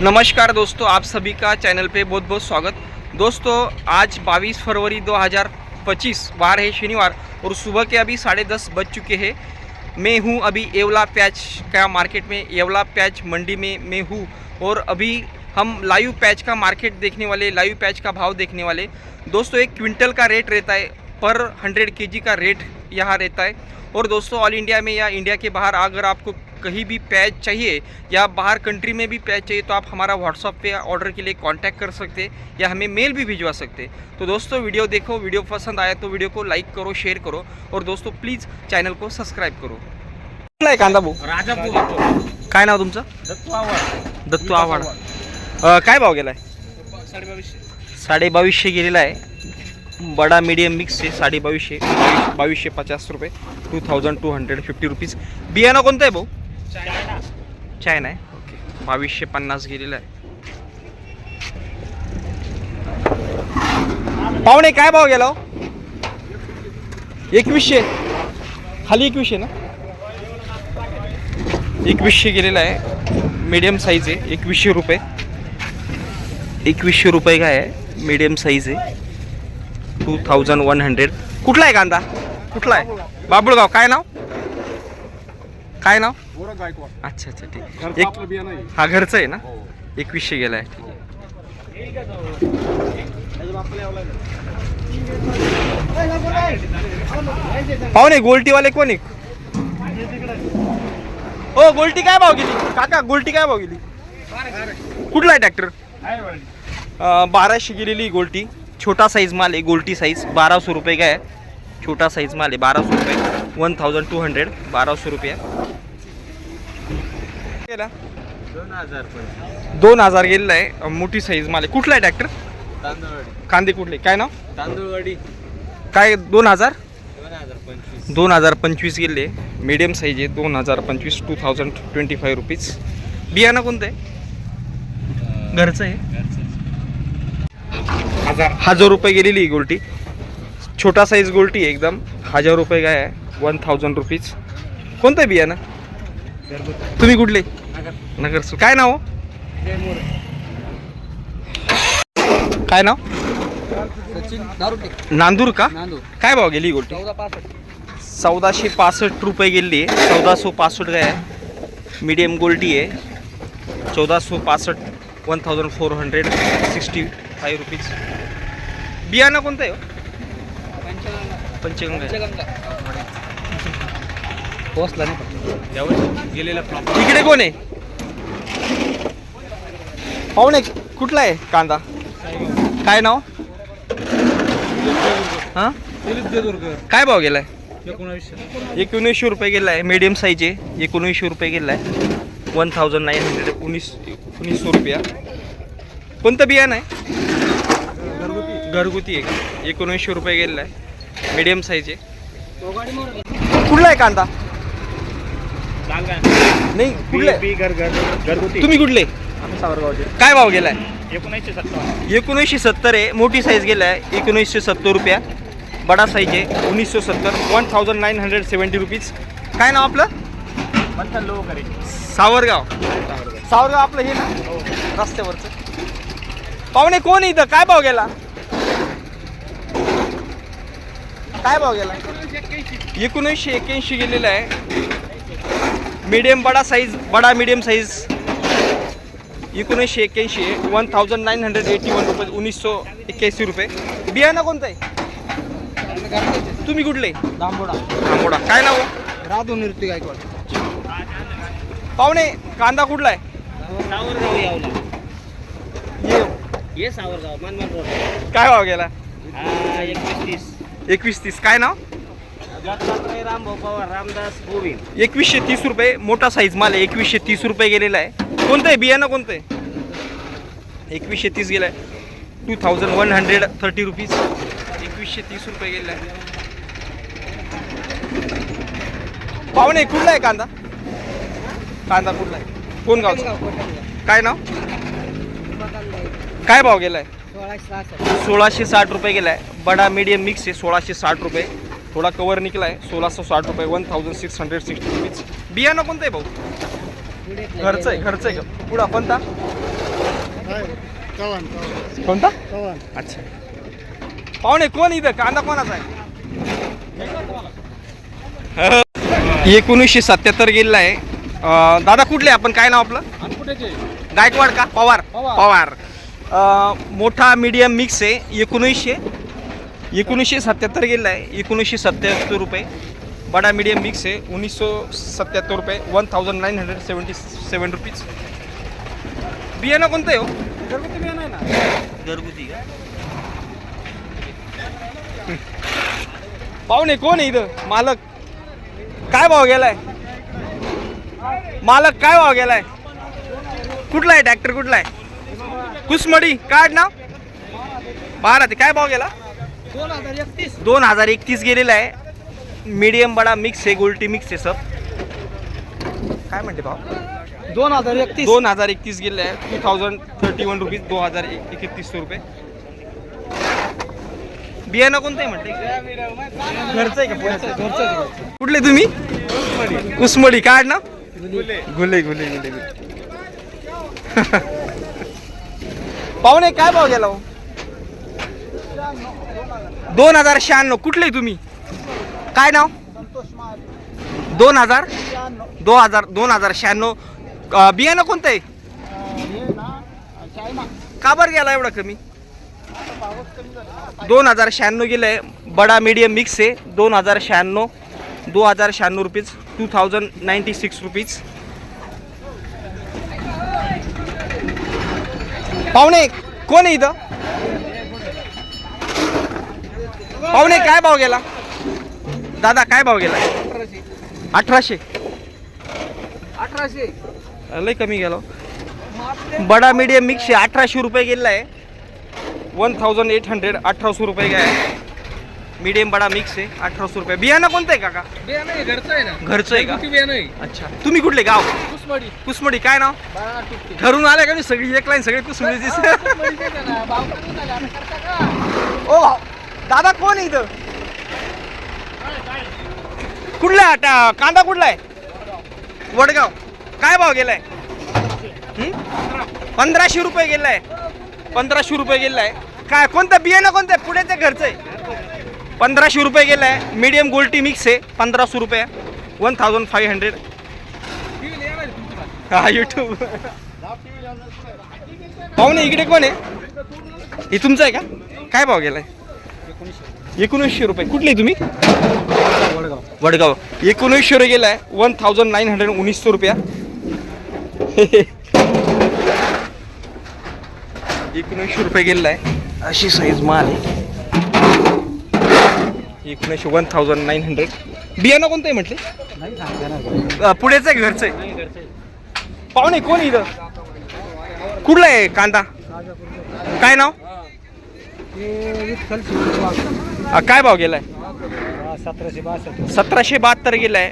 नमस्कार दोस्तों, आप सभी का चैनल पे बहुत बहुत स्वागत। दोस्तों, आज 22 फरवरी 2025 वार है शनिवार और सुबह के अभी साढ़े दस बज चुके हैं। मैं हूँ अभी येवला प्याज का मार्केट में येवला प्याज मंडी में मैं हूँ और अभी हम लाइव प्याज का मार्केट देखने वाले, लाइव प्याज का भाव देखने वाले। दोस्तों, एक क्विंटल का रेट रहता है पर हंड्रेड के का रेट यहाँ रहता है। और दोस्तों ऑल इंडिया में या इंडिया के बाहर अगर आपको कहीं भी पैच चाहिए या बाहर कंट्री में भी पैच चाहिए तो आप हमारा व्हाट्सअप पे ऑर्डर के लिए कांटेक्ट कर सकते हैं या हमें मेल भी भिजवा सकते हैं। तो दोस्तों वीडियो देखो वीडियो पसंद आया तो वीडियो को लाइक करो शेअर करो और दोस्तों प्लीज़ चॅनल को सबस्क्राईब करो। कुठला आहे कांदा भाऊ? राजापूर काय नाव तुमचं? दत्तू आव्हाड। दत्तू आव्हाड। काय भाव गेला आहे साडेबावीसशे साडे बावीसशे गेलेला आहे. बडा मीडियम मिक्स आहे साडे बावीसशे बावीसशे पचास रुपये. Two thousand two hundred fifty rupees बियाणं कोणतं आहे भाऊ? चायना आहे ओके बावीसशे पन्नास गेलेलं आहे. पाहुणे काय भाव गेला हो? एकवीसशे. खाली एकवीसशे ना? एकवीसशे गेलेला आहे. मीडियम साईज आहे. एकवीसशे रुपये. एकवीसशे रुपये काय आहे? मीडियम साईज आहे. टू थाउजंड वन हंड्रेड कुठला आहे कांदा? कुठला आहे? बाबुळगाव. काय नाव? काय नाव? अच्छा अच्छा ठीक. एक हा घरचं आहे ना. एकवीसशे गेला आहे ठीक आहे पाहुणे गोल्टीवाले कोण आहे? हो गोल्टी काय भाव गेली? काका गोल्टी काय भाव गेली? कुठला आहे ट्रॅक्टर? बाराशे गेलेली गोल्टी. छोटा साईज माल आहे गोल्टी साईज बाराशे रुपये काय आहे? छोटा साईज माल आहे बाराशे रुपये. वन थाउजंड टू हंड्रेड बाराशे रुपये. केला? दोन हजार दोन हजार गेलेला आहे. मोठी साईज माल आहे. कुठला आहे ट्रॅक्टर तांदूळवाडी. कांदे कुठले? काय नाव? तांदूळवाडी. काय दोन हजार? दोन हजार पंचवीस. दोन हजार पंचवीस गेले. मीडियम साईज आहे दोन हजार पंचवीस two thousand twenty five rupees बियाणं कोणतं आहे? घरचं आहे? हजार. हजार रुपये गेलेली ही गोल्टी. छोटा साईज गोल्टी आहे एकदम. हजार रुपये काय आहे? वन थाउजंड रुपीज कोणतं आहे बियाणं तुम्ही कुठले? नगर काय नाव हो? काय नाव? नांदूर का? काय भाव गेली ही गोल्टी? चौदाशे पासष्ट रुपये गेली आहे. चौदाशे पासष्ट काय आहे? मीडियम गोल्टी आहे. चौदाशे पासष्ट one thousand four hundred sixty five rupees. बियाणं कोणतं आहे हो? पंचगंगा. पोहोचला नाही यावर गेलेला फ्लॉप इकडे कोण आहे? पाहुणे कुठला आहे कांदा? काय नाव? हां? काय भाव गेलाय? एकोणावीसशे. एकोणीसशे रुपये गेला आहे मीडियम साईज आहे. एकोणीसशे रुपये गेला आहे वन थाउजंड नाईन हंड्रेड उन्नीस उन्नीसशे रुपया. कोणतं बियाणं आहे? घरगुती आहे का? एकोणीसशे रुपये गेलेला आहे. मीडियम साईज आहे. कुठला आहे कांदा? नाही कुठले तुम्ही कुठले? आम्ही सावरगावचे. काय भाव गेलाय? एकोणीसशे सत्तावन्न एकोणीसशे सत्तर आहे. मोठी साईज गेला आहे एकोणीसशे सत्तर रुपया. बडा साईज आहे. उन्नीसशे सत्तर. One thousand nine hundred seventy rupees काय नाव आपलं? सावरगाव. सावरगाव. आपलं हे ना? रस्त्यावरचं. पाहुणे कोण इथं? काय भाव गेला? काय भाव गेला? एकोणीसशे एक्क्याऐंशी गेलेला आहे. मीडियम बडा साईज बडा मीडियम साईज एकोणीसशे एक्क्याऐंशी one thousand nine hundred eighty one रुपये उन्नीसशे एक्क्याऐंशी रुपये. बियाणं कोणतं आहे? तुम्ही कुठले? दांबोडा. आंबोडा काय नाव? हो? राधू नृत्य गायकवाड. पाहुणे कांदा कुठला आहे? सावरगाव यावला. ये. ये सावरगाव मनमान रोड. काय भाव गेला? एकवीस तीस एकवीस तीस. काय नाव? रामदास गोविंद. एकवीसशे तीस रुपये. मोठा साईज माल आहे. एकवीसशे तीस रुपये गेलेला आहे. कोणतं आहे? बियाणं कोणतं आहे? एकवीसशे तीस गेलं आहे. Two thousand one hundred thirty rupees एकवीसशे तीस रुपये गेलेला आहे. पाहुणे कुठला आहे कांदा? कांदा कुठला आहे? कोण गावचा? काय नाव? काय भाव गेलाय? सोळाशे साठ रुपये. गेलाय. बडा मीडियम मिक्स आहे सोळाशे साठ रुपये. थोडा कवर निकला आहे सोळाशे साठ रुपये one thousand six hundred sixty rupees बियाणं कोणतं आहे भाऊ? घरचं आहे घरचं आहे का? पुढं कोणता? कोणता? अच्छा. पाहुणे कोण इथं? कांदा कोणाचा आहे? एकोणीसशे सत्याहत्तर गेलेला आहे. दादा कुठले आपण काय नाव आपलं? गायकवाड का? पवार. पवार. मोठा मीडियम मिक्स आहे. एकोणीसशे एकोणीसशे सत्याहत्तर गेलेला आहे. एकोणीसशे सत्याहत्तर रुपये. बडा मीडियम मिक्स आहे. उन्नीस सौ सत्याहत्तर रुपये. One thousand nine hundred seventy seven rupees बियाणं कोणतं आहे हो? घरगुती बियाणं आहे ना? घरगुती का? पाहुणे कोण आहे इथं? मालक. काय भाव गेलाय? मालक काय भाव गेलाय? कुठला आहे? ट्रॅक्टर कुठला आहे? कुसमडी काय नाव. बारा ते काय भाव गेला? दोन हजार एकतीस दोन हजार एकतीस गेलेला आहे. मीडियम बडा मिक्स आहे गोल्टी मिक्स आहे सब. काय म्हणते भाव? दोन हजार एकतीस. दोन हजार एकतीस गेले आहे. Two thousand thirty one rupees दोन हजार एकतीस रुपये. बियाणं कोणतं आहे म्हणते? घरचं आहे का घरचं कुठले तुम्ही? कुसमडी. काय ना गुले गुले गुले गुले. पाहुणे काय भाव गेला हो? दोन हजार शहाण्णव. कुठले तुम्ही? काय नाव? दोन हजार? दोन हजार दोन हजार शहाण्णव. बियाणं कोणतं आहे? का बरं गेला एवढा कमी? दोन हजार शहाण्णव गेलंय बडा मीडियम मिक्स आहे. दोन हजार शहाण्णव दोन हजार शहाण्णव rupees two thousand ninety six rupees पाहुणे कोण आहे इथं? पाहुणे काय भाव गेला? दादा काय भाव गेला? अठराशे. अठराशे. लय कमी गेलो बडा मीडियम मिक्स आहे अठराशे रुपये गेलेला आहे. वन थाउजंड एट हंड्रेड अठराशे रुपये काय मीडियम बडा मिक्स आहे अठराशे रुपये. बियाणं कोणतं आहे काका? बियाणं आहे घरचं आहे ना. घरचं आहे का? घरगुती बियाणं आहे. अच्छा. तुम्ही कुठले? गाव? कुसमडी. कुसमडी. काय नाव? बाळा घरून आले का मी सगळी एक लाईन सगळे कुसमडी दिसते? ओ भाऊ, दादा कोण आहे इथं? कुठला आहे? आता कांदा कुठला आहे? वडगाव. काय भाव गेलाय? हं? पंधराशे रुपये गेलाय. पंधराशे रुपये गेलाय. काय कोणतं? बियाणं कोणतं आहे? पुण्याचं घरचं आहे? पंधराशे रुपये गेलाय मीडियम गोल्टी मिक्स आहे. पंधराशे रुपये. वन थाउजंड फाईव्ह हंड्रेड हा यूट्यूब येणार नाही इकडे कोण आहे? हे तुमचं आहे का? काय भाव गेलाय? एकोणीसशे रुपये. कुठले तुम्ही? वडगाव. वडगाव एकोणीसशे रुपये गेलाय. वन थाउजंड नाईन हंड्रेड उन्नीसशे रुपया. एकोणीसशे रुपये गेलाय. अशी साईज माल आहे. एकोणीसशे वन थाउजंड नाईन हंड्रेड बियाणं कोणतं आहे म्हटले? पुढेच आहे घरचं आहे? पाहुणे कोण इथं? कुठला आहे कांदा? काय नाव? काय भाव गेलाय? सतराशे बहात्तर सतराशे बहात्तर गेलाय.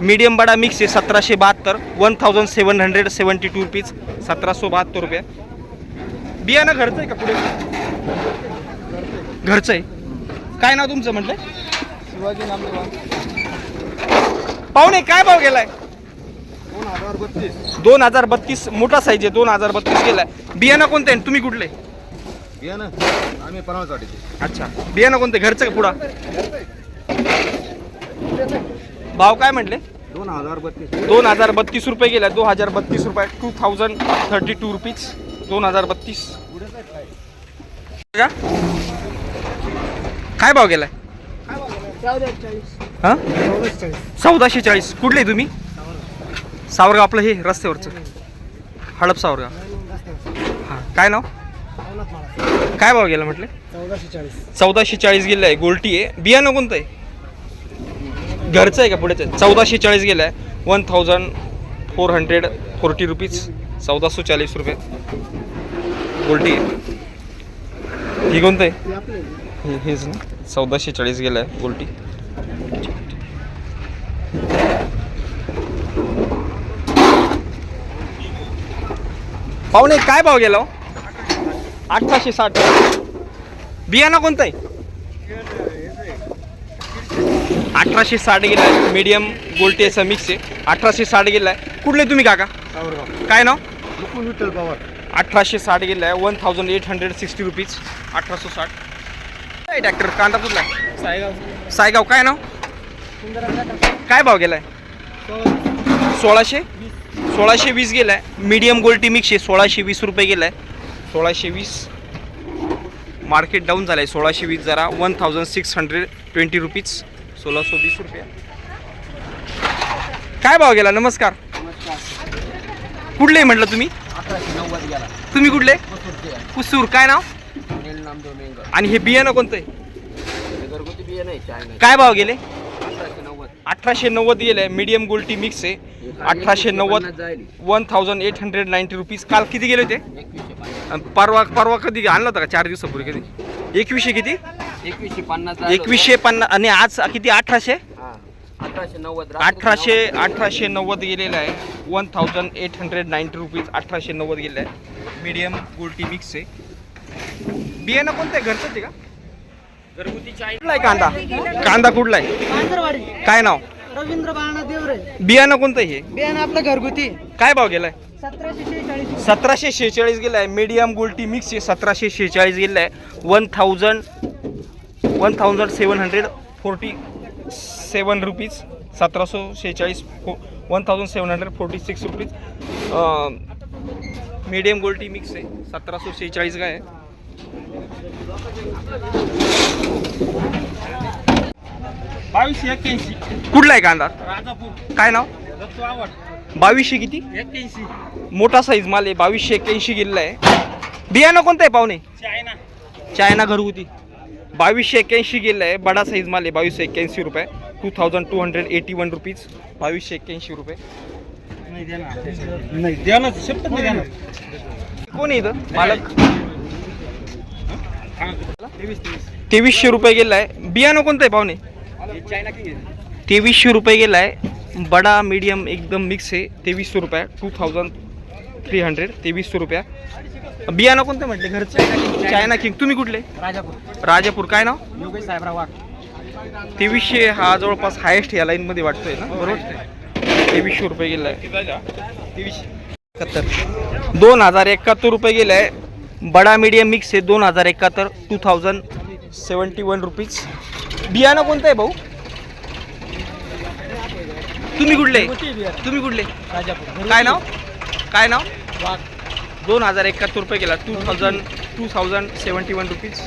मीडियम बडा मिक्स आहे सतराशे बहात्तर. One thousand seven hundred seventy two rupees सतराशे बहात्तर रुपये. बियाणं घरचं आहे का पुढे? घरचं आहे. काय नाव तुमचं म्हटलं? शिवाजी नामदेवा पाहुणे काय भाव गेलाय? दोन हजार बत्तीस. दोन हजार बत्तीस मोठा साईज आहे दोन हजार बत्तीस गेलाय. बियाणं कोणतं तुम्ही कुठले? बियाणं? आम्ही पनवसाठी अच्छा. बियाणं कोणतं घरचं का पुढा? भाव काय म्हटले? दोन हजार बत्तीस. दोन हजार बत्तीस रुपये गेला दोन हजार बत्तीस रुपये two thousand thirty two rupees दोन हजार बत्तीस. का? काय भाव गेलाय? हां? चौदाशे चाळीस. कुठले तुम्ही? सावरगाव आपलं हे रस्त्यावरचं. हडप सावरगाव. हां काय नाव? काय भाव गेला म्हटले? चौदाशे चाळीस चौदाशे चाळीस गेलं आहे गोल्टी आहे. बियाणं कोणतं आहे? घरचं आहे का पुढेच चौदाशे चाळीस गेलं आहे one thousand four hundred forty rupees चौदाशे चाळीस रुपये. गोल्टी आहे. ही कोणतं आहे? हे हेच ना. चौदाशे चाळीस गेलं आहे गोल्टी. पाहुणे काय भाव गेला हो? अठराशे साठ. बियाणं कोणतं आहे? अठराशे साठ गेला आहे मीडियम गोल्टी असा मिक्स आहे. अठराशे साठ गेला आहे कुठले तुम्ही काका? काय नाव? विठ्ठल पवार. अठराशे साठ गेला आहे one thousand eight hundred sixty rupees अठराशे साठ. काय ट्रॅक्टर कांदा कुठला? सायगाव. सायगाव. काय नाव? काय भाव गेलाय? सोळाशे? सोळाशे वीस गेलाय. मीडियम गोल्टी मिक्स आहे. सोळाशे वीस रुपये गेलाय. सोळाशे वीस. मार्केट डाऊन झालं आहे सोळाशे वीस जरा. One thousand six hundred twenty rupees सोळाशे वीस रुपये. काय भाव गेला? नमस्कार. कुठले म्हटलं तुम्ही? तुम्ही कुठले? कुसूर. काय नाव? नामदेव मेंगर आणि हे बियाणं कोणतं आहे घरगुती बिया नाही चाय नाही काय भाव गेले? अठराशे नव्वद. अठराशे नव्वद गेले. मीडियम गोल्टी मिक्स आहे. अठराशे नव्वद जाईल one thousand eight hundred ninety rupees काल किती गेले होते? एकवीसशे पन्नास. अन परवा परवा कधी आणलं होतं का? चार दिवसापूर्वी कधी? एकवीसशे किती? एकवीसशे पन्नास एकवीसशे पन्नास आणि आज किती? अठराशे? अठराशे नव्वद. अठराशे अठराशे नव्वद गेलेलं आहे. One thousand eight hundred ninety rupees अठराशे नव्वद गेलं आहे. मीडियम गोल्टी मिक्स आहे. बियाणं कोणतं आहे? घरचंच आहे का? घरगुती चाय कुठला आहे कांदा? कांदा कुठला आहे? काय नाव? रवींद्र बाळा देवरे. बियाणं कोणतं आहे हे? बियाणं आपलं घरगुती. काय भाव गेलाय? सतराशे शेहेचाळीस. सतराशे शेहेचाळीस गेला आहे मीडियम गोल्टी मिक्स आहे सतराशे शेहेचाळीस गेला आहे one thousand one thousand seven hundred forty seven rupees सतराशे शेहेचाळीस फो one thousand seven hundred forty six rupees medium गोल्टी mix आहे. सतराशे शेहेचाळीस काय आहे? बावीसशे एक्क्याऐंशी. कुठला आहे कांदा? राजापूर. काय नाव? दत्तू आवड बावीसशे किती? एक्क्याऐंशी. मोठा साईज माल आहे बावीसशे एक्क्याऐंशी गेलेला आहे. बियाणं कोणतं आहे पाहुणे? चायना. चायना घरगुती. बावीसशे एक्क्याऐंशी गेलं आहे बडा साईज माल आहे बावीसशे एक्क्याऐंशी रुपये. Two thousand two hundred eighty one rupees बावीसशे एक्क्याऐंशी रुपये. नाही नाही देणार. कोण आहे इथं? मालक? तेवीसशे रुपये गेला आहे बियाणं कोणतं आहे पाहुणे? तेवीसशे रुपये गेला आहे बडा मीडियम एकदम मिक्स आहे. तेवीसशे रुपये. टू थाउजंड थ्री हंड्रेड तेवीसशे रुपया. बियाणं कोणतं म्हटले? घरचं? चायना किंग तुम्ही कुठले? राजापूर. राजापूर. काय नाव? योगेश साहेबराव वाघ. तेवीसशे हा जवळपास हायेस्ट या लाईनमध्ये वाटतोय ना? बरोबर? तेवीसशे रुपये गेला आहे एकाहत्तर. दोन हजार एकाहत्तर रुपये गेले आहे बडा मीडियम मिक्स आहे दोन हजार एकाहत्तर two thousand seventy one rupees बियाणं कोणतं आहे भाऊ? तुम्ही कुठले? तुम्ही कुठले? काय नाव? काय नाव? दोन हजार एकाहत्तर रुपये गेला two thousand two thousand seventy one rupees